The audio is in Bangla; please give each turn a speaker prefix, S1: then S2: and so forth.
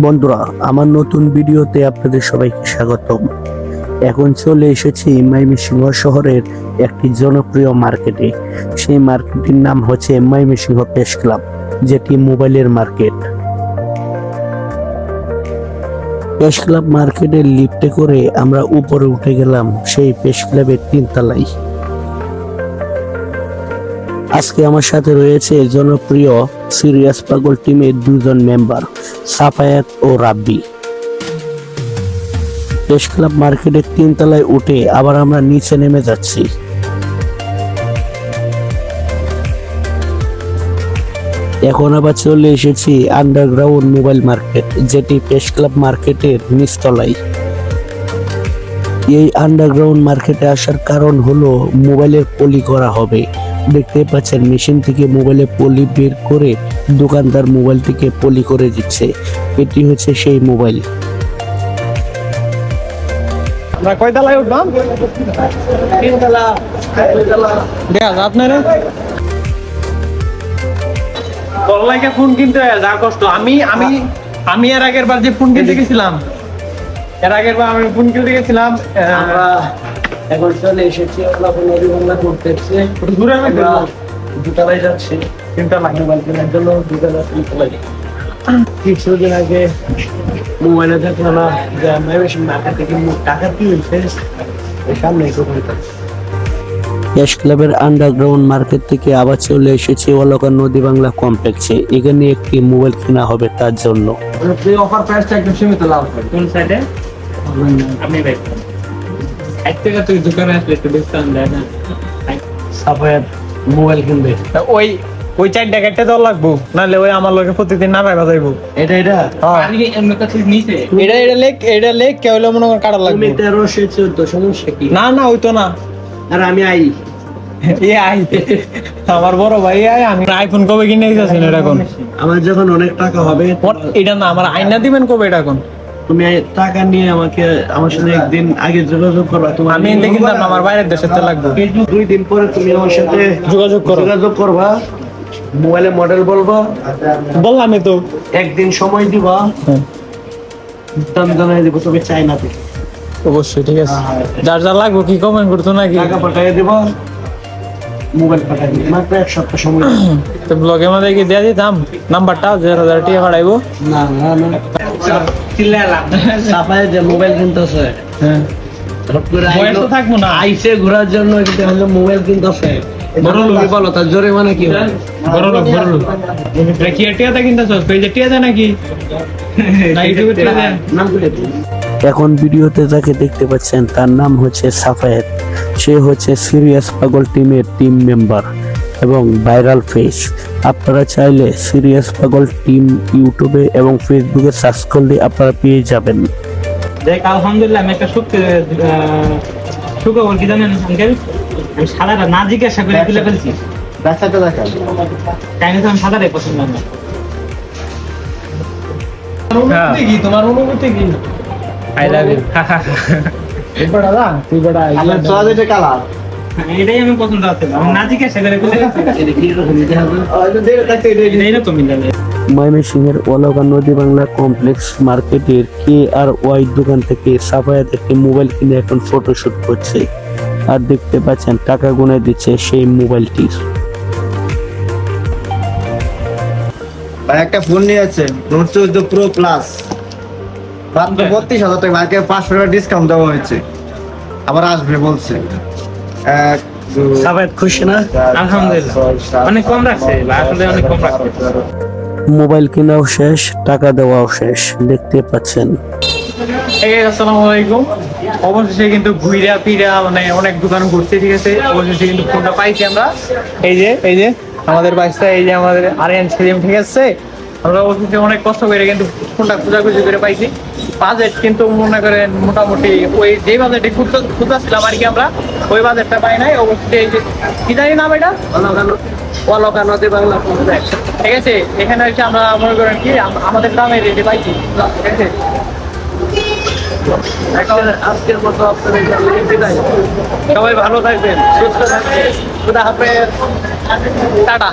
S1: বন্ধুরা, আমার নতুন ভিডিওতে আপনাদের সবাইকে স্বাগতম। এখন চলে এসেছি ময়মনসিংহ শহরের একটি জনপ্রিয় মার্কেটে। সেই মার্কেটটির নাম হচ্ছে ময়মনসিংহ প্রেস ক্লাব, যেটি মোবাইলের মার্কেট। প্রেস ক্লাব মার্কেটের লিফটে করে আমরা উপরে উঠে গেলাম সেই প্রেস ক্লাবের তিনতলায়। আজকে আমার সাথে রয়েছে জনপ্রিয় সিরিয়াস পাগল টিমের দুজন মেম্বার, সাফায়াত ও রাব্বি। প্রেস ক্লাব মার্কেটের তিনতলায় উঠে আবার আমরা নিচে নেমে যাচ্ছি। এখন আবার চলে এসেছি আন্ডারগ্রাউন্ড মোবাইল মার্কেট যেটি প্রেস ক্লাব মার্কেটের নিচতলায়। এই আন্ডারগ্রাউন্ড মার্কেটে আসার কারণ হলো মোবাইলের পলি করা হবে। দেখতে পাচ্ছেন মেশিন থেকে মোবাইলে পলি বের করে দোকানদার মোবাইলটিকে পলি করে দিচ্ছে। এটি হচ্ছে সেই মোবাইল।
S2: আমরা কয় তলায় উঠবাম আপনারা? বড়লাইকে ফোন কিনতে যা কষ্ট। আমি আমি আমি এর আগের বার যে ফোন কিনতে গেছিলাম এর আগের বার আমি ফোন কিনতে গেছিলাম আহ,
S1: আমরা এখন চলে এসেছি নদী বাংলা করতেছে।
S2: একটু দূরে আমি
S1: দুতলায় যাচ্ছি মোবাইল কেনার জন্য দুতলা তিনতলায় কিছুদিন আগে মোবাইলে দেখলাম না যে মেশিন মার্কেট থেকে টাকা কিনছে সামনে ক্যাশ ক্লাবের আন্ডারগ্রাউন্ড মার্কেট থেকে আবার চলে এসেছি অলকা নদী বাংলা কমপ্লেক্সে এখানে একটি মোবাইল কেনা হবে তার জন্য।
S2: অফার প্রাইসটা একদম সীমিত লাভ কোন সাইডে আপনি দেখবেন এক থেকে তুই দোকানে আসলে একটু ডিসকাউন্ট দেয় না।
S1: সাফায়াত মোবাইল কিনবে।
S2: ওই ওই চার টাকাটা তো লাগবো নাহলে ওই আমার লোকে প্রতিদিন নামে বাজাইবো
S1: এটা এটা?
S2: এটা এটা লেখ এটা লেখ কেউ মনে কর কাটা লাগবে।
S1: তেরোশো চোদ্দ সমস্যা কি?
S2: না না ওই তো না।
S1: আর আমি আই।
S2: এ আমার বড় ভাই আমি আইফোন কবে কিনে এটা কোন
S1: আমার যখন অনেক টাকা হবে
S2: এটা না আমার আইনা দিবেন কবে এটা কোন
S1: তুমি টাকা নিয়ে আমাকে আমার সাথে একদিন আগে যোগাযোগ করবা তোমার
S2: আমি এনে কিনতাম আমার বাইরের দেশের তো লাগবে।
S1: দুই দিন পরে তুমি আমার সাথে
S2: যোগাযোগ করো।
S1: যোগাযোগ করবা মোবাইলে মডেল বলবা
S2: বললামই তো।
S1: একদিন সময় দিবা দাম জানাই দিব তুমি চাই না
S2: অবশ্যই ঠিক আছে। যার যা লাগবে কি কমেন্ট করতো নাকি?
S1: টাকা পাঠিয়ে দিব মোবাইল পাঠিয়ে দিব মাত্র এক সপ্তাহ সময়
S2: তো ব্লগের মধ্যে কি দিয়ে দিতাম? নাম্বারটা হাজার টাকা ভাড়াইবো
S1: না না। না যে মোবাইল কিনতেছে। হঠাৎ করে
S2: বয়স
S1: আইলো-
S2: তো থাকব না।
S1: আইসে ঘোরার জন্য মোবাইল কিনতেছে। বড় লোক বলো তার জোরে মানে কি
S2: বড় লোক বড় লোক। কি টিয়াটা কিনতে পেজে টিয়া নাকি? না ইউটিউবে টিয়া দেয়
S1: নাম বলে দিন। এখন ভিডিওতে যাকে দেখতে পাচ্ছেন তার নাম হচ্ছে সাফায়েত। সে হচ্ছে সিরিয়াস পাগল টিমের টিম মেম্বার এবং ভাইরাল ফেস। আপনারা চাইলে সিরিয়াস পাগল টিম ইউটিউবে এবং ফেসবুকে সার্চ করলে আপনারা পেয়ে যাবেন।
S3: দেখ আলহামদুলিল্লাহ আমি একটা সত্যি সুখবর কি জানেন আঙ্কেল? আমি সাদাটা না জিজ্ঞাসা করে তুলে ফেলছি।
S1: রাস্তাটা দেখান।
S3: তো আমি সাদাটাই পছন্দ না।
S2: অনুভূতি কি? তোমার অনুভূতি কি? আই লাভ ইউ তুই বড় দা তুই বড় আই
S1: কালার।
S3: এটাই আমি পছন্দ আছে না। জিজ্ঞাসা করে তো মিলাবে
S1: ময়মনসিংহের অলকা নদী বাংলা কমপ্লেক্স মার্কেটের কে আর ওয়াই দোকান থেকে সাফায়াত একটি মোবাইল কিনে এখন ফটোশুট করছে। আর দেখতে পাচ্ছেন টাকা গুনে দিচ্ছে সেই মোবাইলটি।
S4: ভাই একটা ফোন নিয়ে আছে নোট চোদ্দ প্রো প্লাস মাত্র বত্রিশ হাজার টাকা ভাইকে পাঁচশো টাকা ডিসকাউন্ট দেওয়া হয়েছে। আবার আসবে বলছে। এক
S1: খুশি না?
S3: আলহামদুলিল্লাহ।
S4: পাঁচ, ছয়, সাত,
S3: অনেক কম রাখছে, আসলে অনেক কম রাখছে।
S1: মোবাইল কেনাও শেষ টাকা দেওয়াও শেষ দেখতে পাচ্ছেন।
S2: এই আসসালামু আলাইকুম। অবশেষে কিন্তু ঘুইরা ফিরা মানে অনেক দোকান ঘুরছে ঠিক আছে? অবশেষে কিন্তু ফোনটা পাইছি আমরা। এই যে এই যে আমাদের বাইসটা এই যে আমাদের আরিয়ান সেলিম ঠিক আছে? আমরা অবশেষে অনেক কষ্ট করে কিন্তু ফোনটা খোঁজাখুঁজি করে পাইছি। বাজেট কিন্তু মনে করেন মোটামুটি ওই যে বাজেটে খুঁজতেছিলাম আর কি আমরা ওই বাজেটটা পাই নাই। অবশ্যই এই যে কি জানি নাম এটা
S1: অলকা নদী বাংলা
S2: ঠিক আছে এখানে এসে আমরা মনে করেন কি আমাদের দামে রেটে পাইছি। ঠিক আছে?
S1: আজকের মতো
S2: সবাই ভালো থাকবেন সুস্থ থাকবেন। খুদা হাফেজ। টাটা।